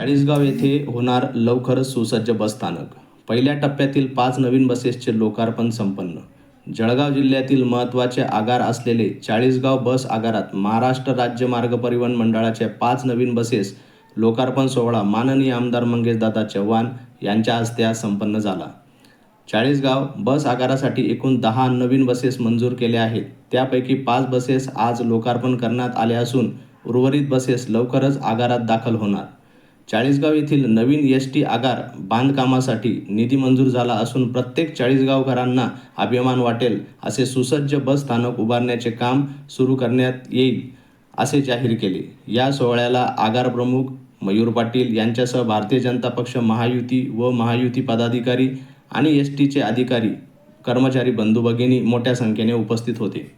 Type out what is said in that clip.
चाळीसगाव येथे होणार लवकरच सुसज्ज बसस्थानक पहिल्या टप्प्यातील पाच नवीन बसेसचे लोकार्पण संपन्न. जळगाव जिल्ह्यातील महत्त्वाचे आगार असलेले चाळीसगाव बस आगारात महाराष्ट्र राज्य मार्ग परिवहन मंडळाच्या पाच नवीन बसेस लोकार्पण सोहळा माननीय आमदार मंगेशदादा चव्हाण यांच्या हस्ते आज संपन्न झाला. चाळीसगाव बस आगारासाठी एकूण दहा नवीन बसेस मंजूर केल्या आहेत. त्यापैकी पाच बसेस आज लोकार्पण करण्यात आल्या असून उर्वरित बसेस लवकरच आगारात दाखल होणार. चाळीसगाव येथील नवीन एस टी आगार बांधकामासाठी निधी मंजूर झाला असून प्रत्येक चाळीसगावकरांना अभिमान वाटेल असे सुसज्ज बस स्थानक उभारण्याचे काम सुरू करण्यात येईल असे जाहीर केले. या सोहळ्याला आगार प्रमुख मयूर पाटील यांच्यासह भारतीय जनता पक्ष महायुती व महायुती पदाधिकारी आणि एस टीचे अधिकारी कर्मचारी बंधू भगिनी मोठ्या संख्येने उपस्थित होते.